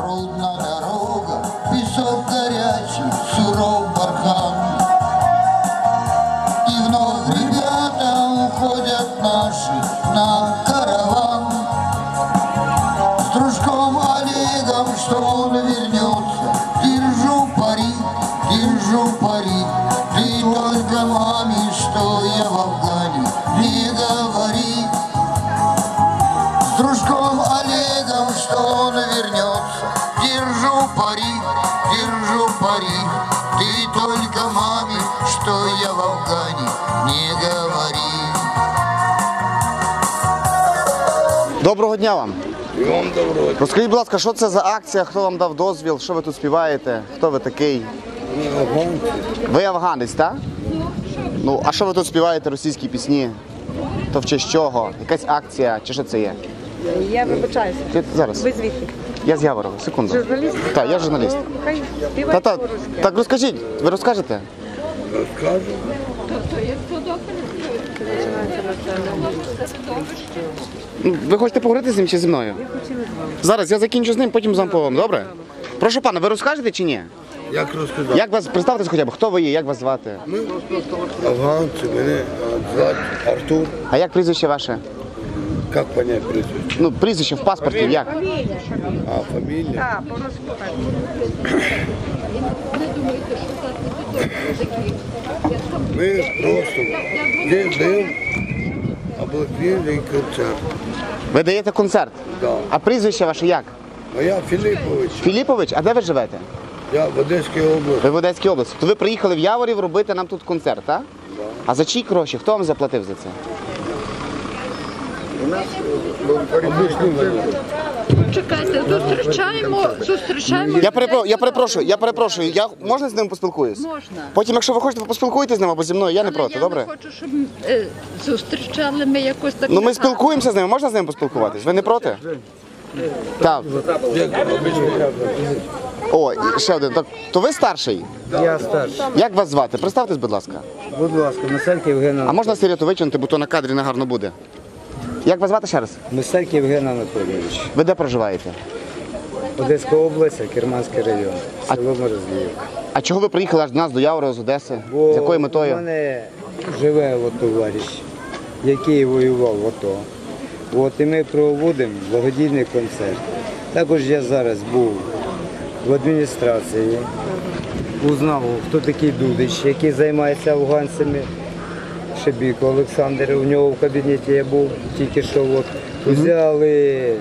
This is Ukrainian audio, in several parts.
Трудна дорога, песок горячий, суров бархан. Держу пари, держу пари. Ты только маме, что я в Афгане, не говори. Доброго дня вам. І вам доброго Розкажіть, будь ласка, що це за акція? Хто вам дав дозвіл? Що ви тут співаєте? Хто ви такий? Ви афганець, так? Ну, а що ви тут співаєте російські пісні? То в честь чого? Якась акція, чи що це є? Я вибачаюся. Зараз. Ви звідки? Я з Яворова, секунду. Журналіст? Так, я журналіст. Ну, хай Та, та, по-русски. так розкажіть, ви розкажете? Розкажу. Ну, Ви хочете поговорити з ним чи зі мною? Зараз я закінчу з ним, потім з вами поговоримо, добре? Прошу пана, ви розкажете чи ні? Як розказати? Як вас представтесь хоча б? Хто ви є? Як вас звати? Ми афганці, мене а, звати Артур. А як прізвище ваше? Як понять прізвище? Ну, прізвище в паспорті, як? А, фамілія? А, по-русски так. Ми просто десь даємо благодійний концерт. Ви даєте концерт? Да. А прізвище ваше як? А я Філіпович, Філіпович, а де ви живете? я в Одеській області. Ви в Одеській області. То ви приїхали в Яворів робити нам тут концерт, так? А за чиї гроші? Хто вам заплатив за це? Чекайте, зустрічаємо, зустрічаємо. Я, перепро... я перепрошую, я перепрошую. Я можна з ним поспілкуюсь? Можна. Потім, якщо ви хочете, поспілкуйтесь з ним або зі мною, я не проти, я добре? не хочу, щоб е, зустрічали ми якось так. Ну ми спілкуємося з ним, можна з ним поспілкуватись? Ви не проти? Так. О, і ще один. Так, то ви старший? Я старший. Як вас звати? Представтесь, будь ласка. Будь ласка, Мисельк Євген А можна сирету витягнути, бо то на кадрі не гарно буде. Як вас звати ще раз? Мисельк Євген Анатолійович. Ви де проживаєте? Одеська область, Керманський район, село Морозлівка. А чого ви приїхали аж до нас, до Явора, з Одеси? Бо з якою метою? У мене живе от товариш, який воював в АТО. От і ми проводимо благодійний концерт. Також я зараз був в адміністрації, узнав, хто такий Дудич, який займається афганцями. Шебіко Олександр, у нього в кабінеті я був тільки що от. Взяли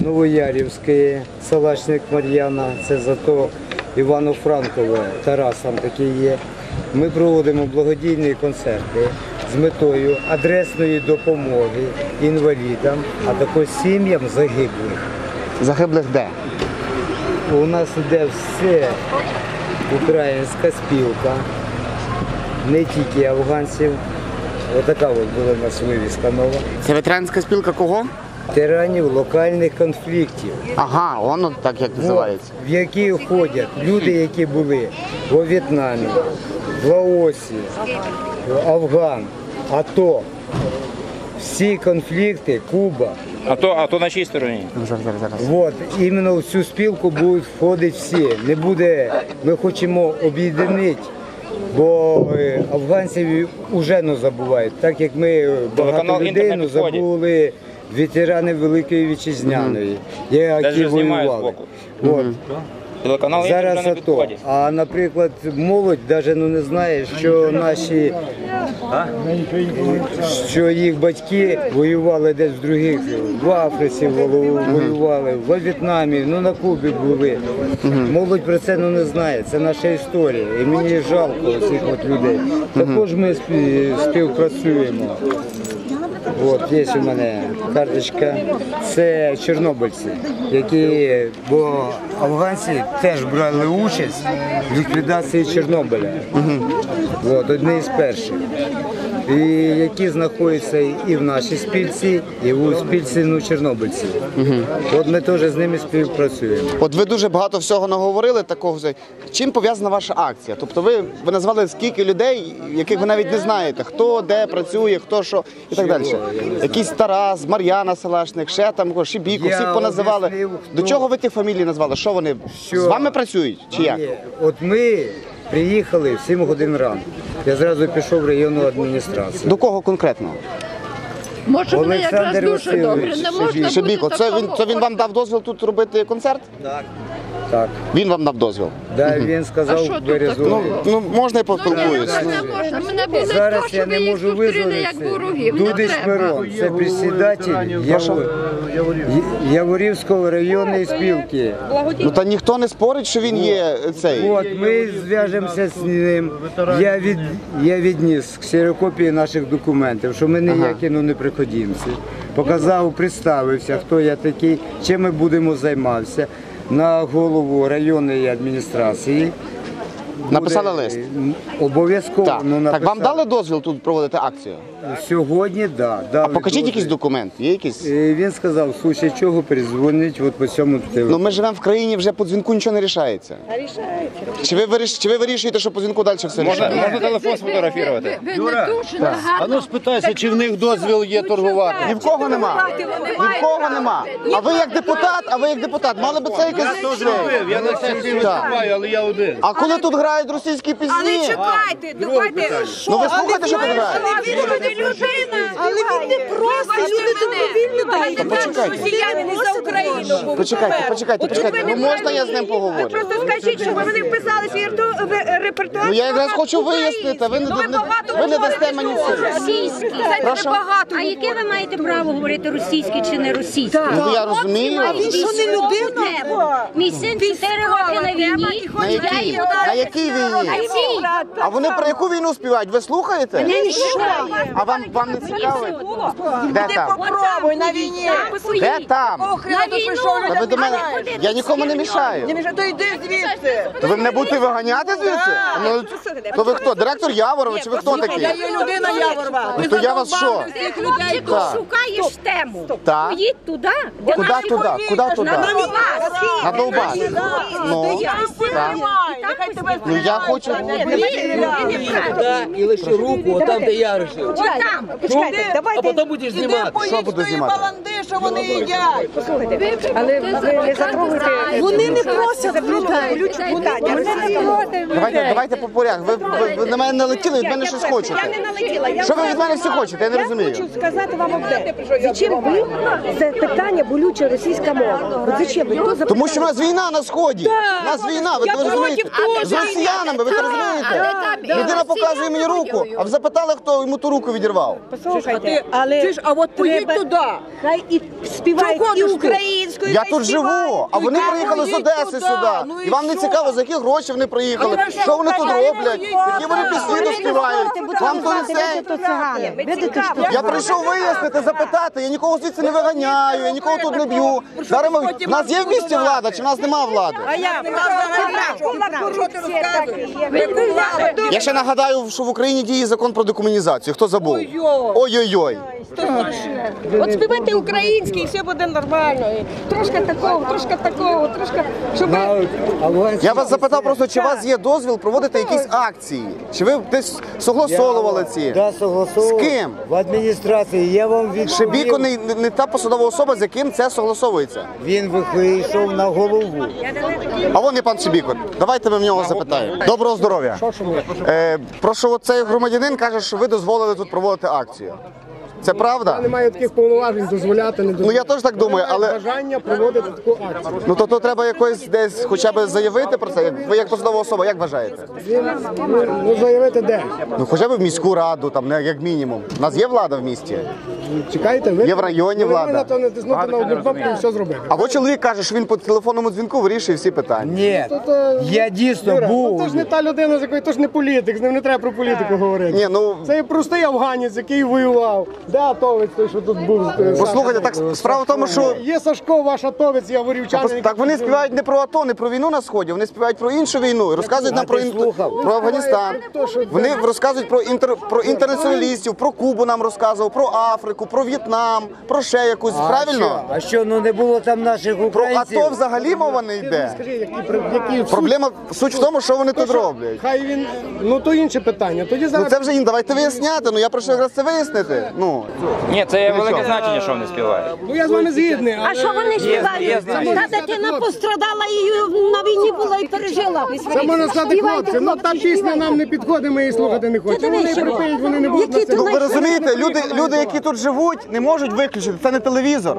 Новоярівське, Салачник Мар'яна, це зато Івано-Франкове, Тарас там такий є. Ми проводимо благодійні концерти з метою адресної допомоги інвалідам, а також сім'ям загиблих. Загиблих де? У нас іде все українська спілка, не тільки афганців. Отака от була у нас вивіска нова. Це ветеранська спілка кого? Тиранів локальних конфліктів. Ага, воно так як називається. в які входять люди, які були у В'єтнамі, в Лаосі, Афган, АТО. Всі конфлікти, Куба. А то, а то на чиїй стороні? Ну, Зараз, зараз, зараз. От, іменно в цю спілку будуть входити всі. Не буде, ми хочемо об'єднати, бо е, афганців вже не забувають. Так як ми багато людей «Інтернет» ну, забули ветерани Великої Вітчизняної, які Даже знімають воювали. Mm От. Телеканал Зараз не АТО. А наприклад, молодь навіть ну, не знає, що наші що їх батьки воювали десь в других, в Африці воювали, в В'єтнамі, ну на Кубі були. Молодь про це ну, не знає. Це наша історія. І мені жалко цих от людей. Також ми співпрацюємо. От є у мене карточка. Це чорнобильці, які, бо афганці теж брали участь в ліквідації Чорнобиля. От, одні з перших. І які знаходяться і в нашій спільці, і у спільці ну, чорнобильців. От ми теж з ними співпрацюємо. От ви дуже багато всього наговорили такого. Чим пов'язана ваша акція? Тобто ви, ви назвали скільки людей, яких ви навіть не знаєте, хто де працює, хто що і так далі. Якийсь Тарас, Мар'яна Салашник, ще там Шибіку, всіх поназивали. об'яснив, До чого ви тих фамілій назвали? Що вони Що? з вами працюють? Чи як? От ми приїхали в 7 годин ранку. Я зразу пішов в районну адміністрацію. До кого конкретно? Може, вони якраз Олександр дуже добре. Васильович Не можна Шибіко, бути це він такого. це він вам дав дозвіл тут робити концерт? Так. Він вам дав дозвіл. Да, він А сказав тут березу. Ну, ну можна я Ну, ні, поспілкуюсь. ну, не можна. Мене були Зараз то, що я ви не їх можу зустріли як визволитися. ворогів. Не Дудич треба. Мирон, це председатель Яво- Яворівської районної спілки. Ну та ніхто не спорить, що він є цей. От ми зв'яжемося з ним. Я від я відніс ксерокопії наших документів, що ми ніякі ну, не приходімці. Показав, представився, хто я такий, чим ми будемо займатися. На голову районної адміністрації. Написали лист. е, Обов'язково. Так. Ну, так вам дали дозвіл тут проводити акцію? Сьогодні, так. Да, А покажіть якийсь документ. Є якийсь? Е, Він сказав, в случае чого перезвонить от по цьому Ну ми живемо в країні, вже по дзвінку нічого не рішається. Чи ви виріш... чи ви вирішуєте, що по дзвінку далі все Можна, рішається? можна телефон сфотографувати. Ви, ви не дуже. А ну спитайся, чи в них дозвіл є торгувати. Ні в кого нема. Ні в кого нема. А ви як депутат, а ви як депутат, мали би це якесь. Я на сесії виступаю, але я один. А коли тут грають російські пісні? Але чекайте, давайте. Ну ви слухайте, що тут грають? Але він не людина. Але він не просто люди добровільно дають. почекайте. Росіяни не за Україну. Почекайте, почекайте, почекайте. Ну можна я з ним Ви поговорю? просто скажіть, щоб вони вписали свій репертуар. Ну я якраз хочу вияснити, ви не, Ну, ви не, ви не дасте мені це. Російський. Прошу? багато. А яке ви маєте право говорити російське чи не російське? Ну я розумію. Що не людина? Мій син 4 роки на війні. На я якій? На якій війні? А вони про яку війну співають? Ви слухаєте? А вам вам не цікаво? Де там? Попробуй на війні. Де там? Війну. Та ви до мене. Я нікому не мішаю. То йди звідси. То ви мене будете виганяти звідси? Ну, то ви хто? Директор Яворова чи ви хто такий? Я є людина Яворова. Ну то я вас що? Хлопчику, шукаєш тему. Так. Поїдь туди, де наші туди? Куди туди? На Донбас. На Довбас. Ну, так. Ну я хочу. І лише руку, там, де я рішив. Отам. Почекайте, давайте. А потім будеш знімати. Що буду знімати? Що вони їдять. Але ви не затрогуйте. Вони не просять Давайте, давайте по порядку. Ви, ви, ви на мене налетіли, від мене щось хочете. Я не налетіла. Я Що ви від мене всі хочете? Я не розумію. Хочу сказати вам одне. Зачем ви це питання болюча російська мова? От зачем ви? Хто Тому що в нас війна на сході. У нас війна, ви це розумієте? З росіянами, ви це розумієте? Людина показує мені руку, а ви запитали, хто йому ту руку відірвав. Послухайте, але а от поїдь туди. хай і співають Чого і ти? українською. Я тут живу, а вони Ну, приїхали з Одеси туди. сюди. Ну і І вам не що? цікаво, за які гроші вони приїхали, А що вони тут роблять, які вони пісні. Вам то не то цигани. Видите, що Я прийшов вияснити, запитати. Я нікого звідси не виганяю, я нікого тут не б'ю. Зараз ми в нас є в місті влада, чи в нас нема влади? А я Що ти розказуєш? Я ще нагадаю, що в Україні діє закон про декомунізацію. Хто забув? Ой-ой-ой. От співайте український, і все буде нормально. І Трошки такого, трошки такого, трошки, щоб Я вас запитав просто, чи у вас є дозвіл проводити якісь акції? Чи ви десь согласовували ці? Да, согласовував. З ким? В адміністрації. Я вам відповів. Шибіко не, не, та посадова особа, з яким це согласовується. Він вийшов на голову. А вон і пан Шибіко. Давайте ми в нього запитаємо. Доброго здоров'я. Е, прошу, цей громадянин каже, що ви дозволили тут проводити акцію. Це правда? Немає таких повноважень дозволяти, не Ну я теж так думаю, але бажання проводити таку акцію. ну то, то треба якось десь хоча б заявити про це. Як- Ви як посадова особа, як вважаєте? Ну заявити де? Ну хоча б в міську раду, там не як мінімум. У нас є влада в місті. Чекайте, ви Є в районі ви влада. на то натиснути на одну кнопку і все зробити. Або чоловік каже, що він по телефонному дзвінку вирішує всі питання. Ні, я дійсно Юра, був. ну, то ж не та людина, з якої то ж не політик, з ним не треба про політику говорити. Ні, ну Це є простий афганець, який воював. Де атовець той, що тут був? послухайте, так справа в тому, що Є Сашко, ваш атовець, я ворівчанин. так вони співають не про АТО, не про війну на сході, вони співають про іншу війну, і розказують нам про, ін- про Афганістан. Вони розказують про інтер про інтернаціоналістів, про Кубу нам розказував, про Африку, про В'єтнам, про ще якусь. Правильно? А що, ну не було там наших Про українців? АТО взагалі мова не йде. Скажи, які, при- які Проблема суть в тому, що вони тут роблять. Хай він, ну то інше питання. Тоді Ну це вже їм давайте виясняти. Ну я прошу якраз це вияснити. Ну Ні, це Ну, велике що? значення, що вони співають. Ну я з вами згідний. А що вони співають? значення. Та дитина пострадала і на війні була і пережила. Це можна сказати хлопці. Ну та пісня нам не підходить, ми її слухати не хочемо. Вони дивись, припиють, вони не будуть які на це. Ну ви розумієте, люди, люди, які тут живуть, не можуть виключити. Це не телевізор.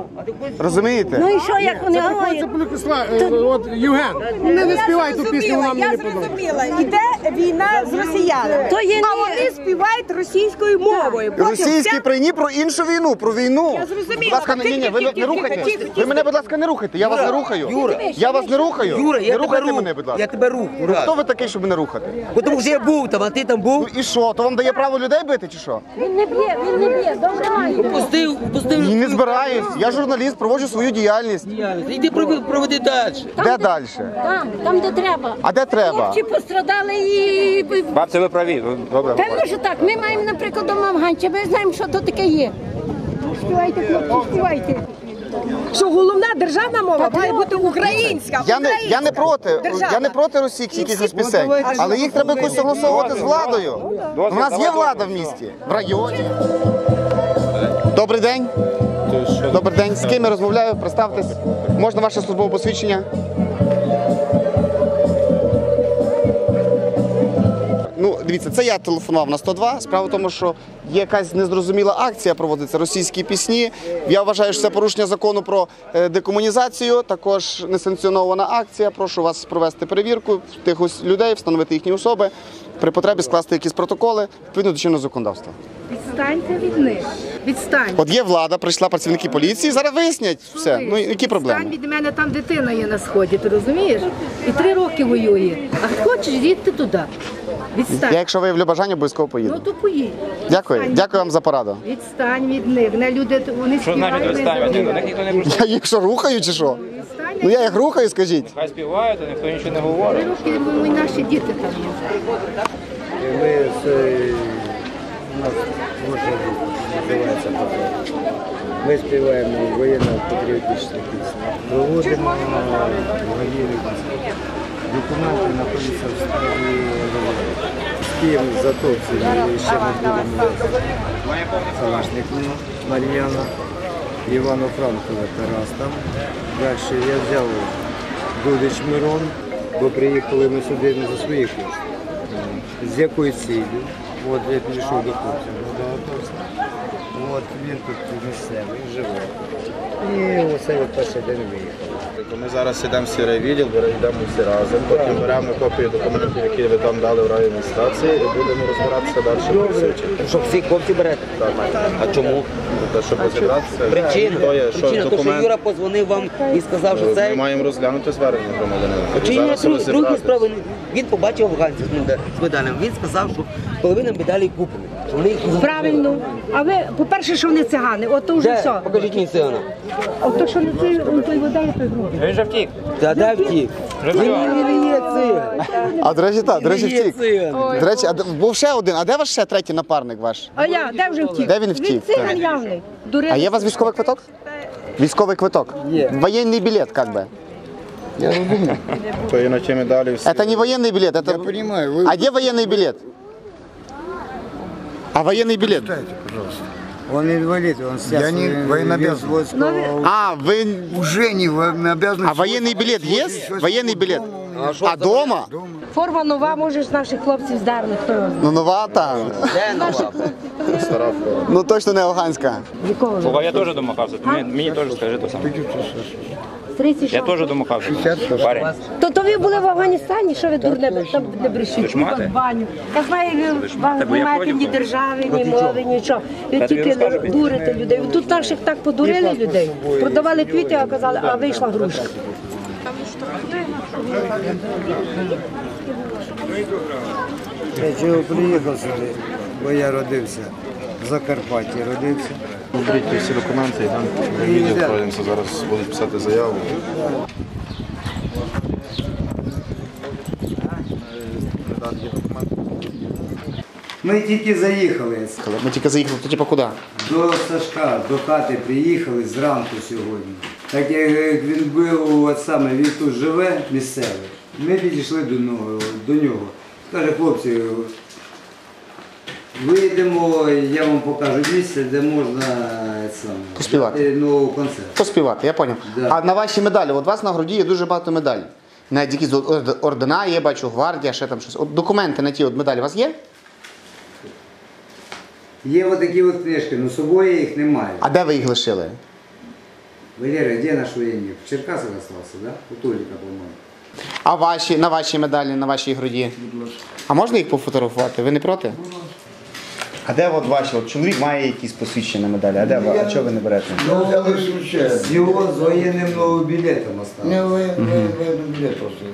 Розумієте? Ну і що, як вони Це говорять? Полікосла, от Євген, не, не співай ту пісню, вона мені не подобається. зрозуміла. Іде війна з росіянами. То є А вони співають російською мовою. Потім Російські вся- при ні про іншу війну, про війну. Я зрозуміла. Будь ласка, ні, ні, ви не, не рухайте. Ви мене, будь ласка, не рухайте. Я вас не рухаю. Юра. Я вас не рухаю. Юра, не я тебе рухайте рух. мене, будь ласка. Я тебе рух, Ну, Хто ви такий, щоб мене рухати? Бо Тому що я був там, а ти там був. Ну і що? То вам дає право людей бити чи що? Він не б'є, він не б'є, добре має. Пустив, пустив. Ні, не збираюсь. Я журналіст, проводжу свою діяльність. Іди проведи далі. Де далі? Там, там, де треба. А де треба? Хлопці пострадали і... Бабці, ви праві. ви Добре. Певно, що так. Ми маємо, наприклад, дома афганця, ми знаємо, що то таке є. Співайте, хлопці, співайте. Що головна державна мова має бути українська. Я не, я не проти, Державна. я не проти російських якихось пісень, але їх треба якось согласовувати з владою. У нас є влада в місті, в районі. Добрий день. Добрий день. З ким я розмовляю? Представтесь. Можна ваше службове посвідчення? Дивіться, це я телефонував на 102. Справа в тому, що є якась незрозуміла акція, проводиться російські пісні. Я вважаю, що це порушення закону про е, декомунізацію. Також несанкціонована акція. Прошу вас провести перевірку тих людей, встановити їхні особи. При потребі скласти якісь протоколи відповідно до чинного законодавства. Відстаньте від них. Відстань. От є влада, прийшла працівники поліції. Зараз вияснять все. Ну які Відстань проблеми? від мене там дитина є на сході, ти розумієш? І три роки воює. А хочеш, їдьте туди. Відстань. Я, якщо виявлю бажання, обов'язково поїду. Ну то поїдь. Дякую, Відстань. дякую вам за пораду. Відстань від них. Не люди вони Що співають. значить відстань? Забувають. них ніхто не прийшов. Я їх що рухаю чи що? Відстань. Ну я їх рухаю, скажіть. Хай співають, а ніхто нічого не говорить. роки ми наші діти там є. Ми з е, у нас творча називається «Патрон». Ми співаємо воєнно-патріотичні пісні. Проводимо воєнні документи знаходяться в стадії з ким затопці ще не будемо Салашник Мар'яна, Івано-Франкове Тарас там. Далі я взяв Дудич Мирон, бо приїхали ми сюди не за свої кошти. З якою цілі? От я підійшов до хлопця, Атовська. От він тут місцевий, живе. І оце перший день виїхав. Ми зараз йдемо в сірий відділ, йдемо всі разом, потім беремо копії документів, які ви там дали в районній стації, і будемо розбиратися далі по суті. Щоб всі хлопці берете. А чому? Те, щоб розібратися, Причина. хто є, що Причина, то, що документ, Юра позвонив вам і сказав, що ми це. маємо розглянути звернення громадянина. Чи Зараз друг- другі розібратися. справи. Він побачив афганців з медалями. Він сказав, що половина медалей куплена. Що вони їх не Правильно. А ви, по-перше, що вони цигани, от то вже Де? все. Покажіть мені цигана. От то, що не цей, он той вода і той грубий. Він же втік. Та де втік? Вже Він все. не є циган. А до речі, так, до речі, Він не є втік. циган. До речі, а де- був ще один. А де ваш ще третій напарник ваш? А я, де вже втік? Де він втік? Він циган явний. Дурив. А є у вас військовий квиток? Військовий квиток. Є. Воєнний білет, как бы. То іначе медалі всі. Это не военный билет, это... Я понимаю, вы А где военный билет? А военный билет? читайте, пожалуйста. Он инвалид, он сейчас Я не він- воєннообов'язаний. він з військового А, вы... Уже не обязаны... А военный билет есть? Военный билет? А що А дома? Форма нова, може, з наших хлопців здарли, хто його знає. Ну нова та. Де нова? Стара форма. Ну точно не афганська. Якого Бо я теж домахався. Мені, мені теж скажи то саме. Тридцять Я теж домахався. Парень. То, то ви були в Афганістані, що ви дурне там не брешіть? Ж мати? Баню. Я знаю, ви вам мати, не я маєте ні держави, ні мови, нічого. Ви тобі тільки розкажу дурите людей. Ви Тут наших так подурили людей. Продавали квіти, а казали, а вийшла грушка. Я чого приїхав сюди, бо я родився в Закарпатті, родився. Беріть всі документи, йдемо в відділ, пройдемося, зараз будуть писати заяву. Ми тільки заїхали Ми тільки заїхали, то типа куди? до Сашка, до хати приїхали зранку сьогодні. Так як він був от саме, він тут живе, місцевий. Ми підійшли до нього. До нього. Каже, хлопці, вийдемо, я вам покажу місце, де можна е, саме, Поспівати. дати, ну, концерт. Поспівати, я поняв. Да. А на ваші медалі, от у вас на груді є дуже багато медалей. Навіть якісь орд- ордена є, бачу, гвардія, ще там щось. От документи на ті от медалі у вас є? Є отакі от книжки, але з собою їх немає. А де ви їх лишили? Валера, де наш воєнник? В Черкасах залишився, да? У Толіка, по-моєму. А ваші, на вашій медалі, на вашій груді? А можна їх пофотографувати? Ви не проти? А де от ваші? От чоловік має якісь посвідчення медалі, а де ви? А чого ви не берете? Ну, взяли случайно. З його з воєнним новим білетом Не, осталось. вы, вы, вы билет просто.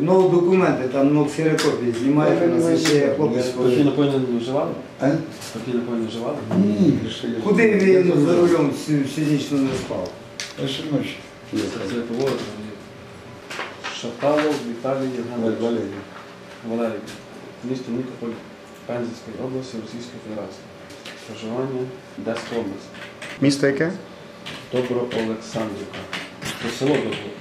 Ну, документи, там ну, ксерокопії знімають, у нас ще хлопець. Спокійно поні не вживали? А? Спокійно поні вживали? Ні, пришли. Куди він за рулем всю, всю ніч не спав? Аж ночі. Це повод. Шаталов Віталій Євгенович Валерій. Валерій. Місто Нікополь Пензенської області Російської Федерації. Проживання Одеська область. Місто яке? Доброолександрівка. Це село Доброолександрівка.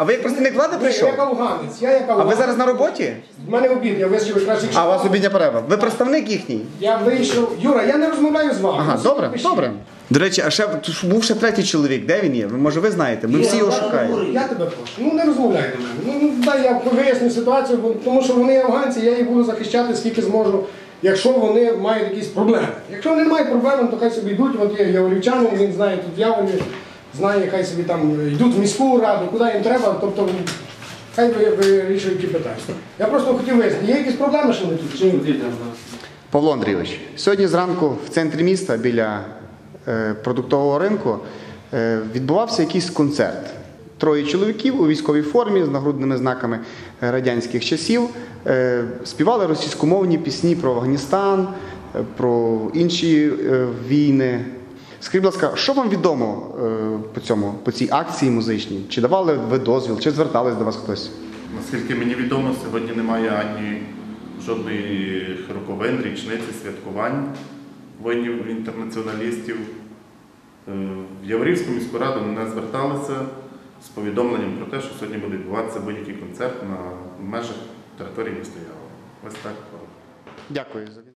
А ви як представник влади Я прийшов? як афганець, я як А ви зараз на роботі? В мене обід, я вийшов якраз якщо- А у вас обідня перерва. Ви представник їхній? Я вийшов. Юра, я не розмовляю з вами. Ага, добре, добре. До речі, а ще був ще третій чоловік. Де він є? Ви, Може, ви знаєте? Ми всі його шукаємо. Я тебе прошу. Ну не розмовляй до мене. Ну дай я виясню ситуацію, бо- тому що вони афганці, я їх буду захищати скільки зможу, якщо вони мають якісь проблеми. Якщо вони не мають проблем, то хай собі йдуть. От є яворівчанин, він знає тут явлені, знає, хай собі там йдуть в міську раду, куди їм треба. Тобто хай вирішують ті питання. Я просто хотів вияснити, є якісь проблеми, що вони тут? Чи ні? Павло Андрійович, сьогодні зранку в центрі міста біля е, продуктового ринку е, відбувався якийсь концерт. Троє чоловіків у військовій формі з нагрудними знаками е, радянських часів е, співали російськомовні пісні про Афганістан, е, про інші е, війни. Скажіть, будь ласка, що вам відомо е, по цьому, по цій акції музичній? Чи давали ви дозвіл, чи звертались до вас хтось? Наскільки мені відомо, сьогодні немає ані жодної роковин, річниці, святкувань воїнів-інтернаціоналістів. Е, В Яворівську міську раду не зверталися з повідомленням про те, що сьогодні буде відбуватися будь-який концерт на межах території міста Явора. Ось так. Дякую за